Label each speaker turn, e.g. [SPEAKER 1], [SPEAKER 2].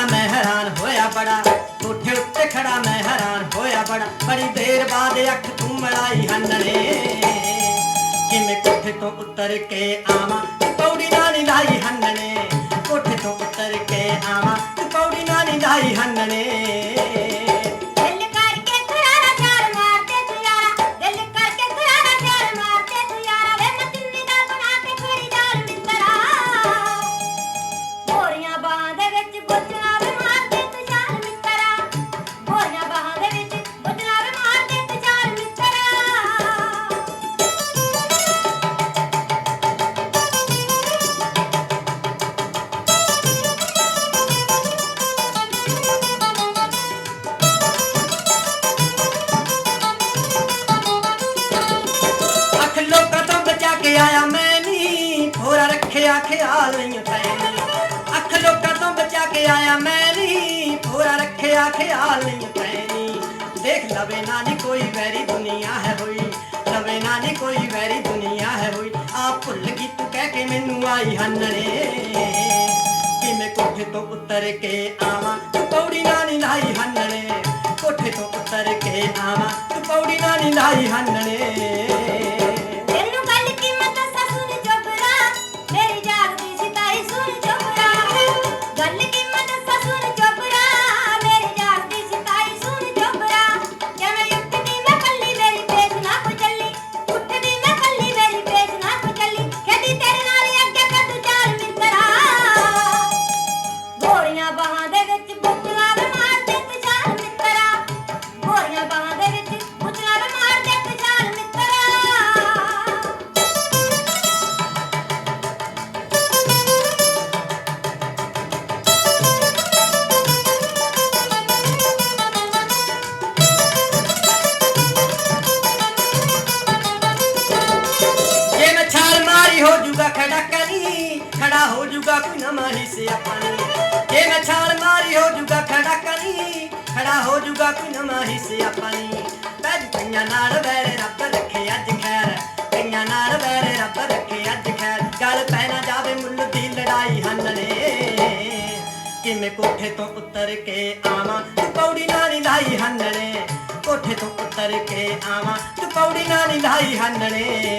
[SPEAKER 1] ਖੜਾ ਮੈਂ ਹੈਰਾਨ ਹੋਇਆ ਬੜਾ। ਕੋਠੇ ਉੱਤੇ ਖੜਾ ਮੈਂ ਹੈਰਾਨ ਹੋਇਆ ਬੜਾ। ਬੜੀ ਦੇਰ ਬਾਅਦ ਅੱਖ ਤੂੰ ਮਲਾਈ ਹੰਨਣੇ। ਕਿਵੇਂ ਕੋਠੇ ਤੋਂ ਉੱਤਰ ਕੇ ਆਵਾਂ? ਤੂੰ ਪੌੜੀ ਨਾਲ ਨੀ ਲਾਈ ਹੰਨਣੇ। ਖਿਆਲ ਨਹੀਂ ਪੈਣੀ। ਅੱਖ ਲੋਕਾਂ ਤੋਂ ਬਚਾ ਕੇ ਆਇਆ ਮੈਂ ਨੀ ਥੋੜਾ ਰੱਖਿਆ ਖਿਆਲ ਨਹੀਂ ਪੈਣੀ। ਦੇਖ ਲਵੇ ਨਾ ਨੀ ਕੋਈ ਵੈਰੀ ਦੁਨੀਆ ਹੈ ਹੋਈ। ਲਵੇ ਨਾ ਨੀ ਕੋਈ ਵੈਰੀ ਦੁਨੀਆ ਹੈ ਹੋਈ। ਆ ਭੁੱਲ ਗਈ ਤੂੰ ਕਹਿ ਕੇ ਮੈਨੂੰ ਆਈ ਹੰਨਣੇ ਕਿਵੇਂ ਕੋਠੇ ਤੋਂ ਉੱਤਰ ਕੇ ਆਵਾਂ? ਤੂੰ ਪੌੜੀ ਨਾ ਨੀ ਲਾਈ ਹੰਨਣੇ ਕੋਠੇ ਤੋਂ ਉਤਰ ਕੇ ਆਵਾਂ? ਤੂੰ ਪੌੜੀ ਨਾ ਨੀ ਲਾਈ ਹੰਨਣੇ ਕਨੀ ਖੜਾ ਹੋ ਜੂਗਾ ਕੋਈ ਨਵਾਂ ਹੀ ਸਿਆਪਾ ਨੀ। ਜੇ ਮੈਂ ਛਾਲ ਮਾਰੀ ਹੋ ਜੂਗਾ ਖੜਾ ਕਨੀ ਖੜਾ ਹੋ ਜੂਗਾ ਕੋਈ ਨਵਾਂ ਹੀ ਸਿਆਪਾ ਨੀ। ਬੈਜ ਕਈਆਂ ਨਾਲ ਵੈਰੇ ਰੱਬ ਰੱਖੇ ਅੱਜ ਖੈਰ। ਕਈਆਂ ਨਾਲ ਵੈਰੇ ਰੱਬ ਰੱਖੇ ਅੱਜ ਖੈਰ। ਗੱਲ ਪੈ ਨਾ ਜਾਵੇ ਮੁੱਲ ਦੀ ਲੜਾਈ ਹੰਨਣੇ ਕਿਵੇਂ ਕੋਠੇ ਤੋਂ ਉੱਤਰ ਕੇ ਆਵਾਂ? ਤੂੰ ਪੌੜੀ ਨਾਲ ਨੀ ਲਾਈ ਹੰਨਣੇ ਕੋਠੇ ਤੋਂ ਉੱਤਰ ਕੇ ਆਵਾਂ। ਤੂੰ ਪੌੜੀ ਨਾਲ ਨੀ ਲਾਈ ਹੰਨਣੇ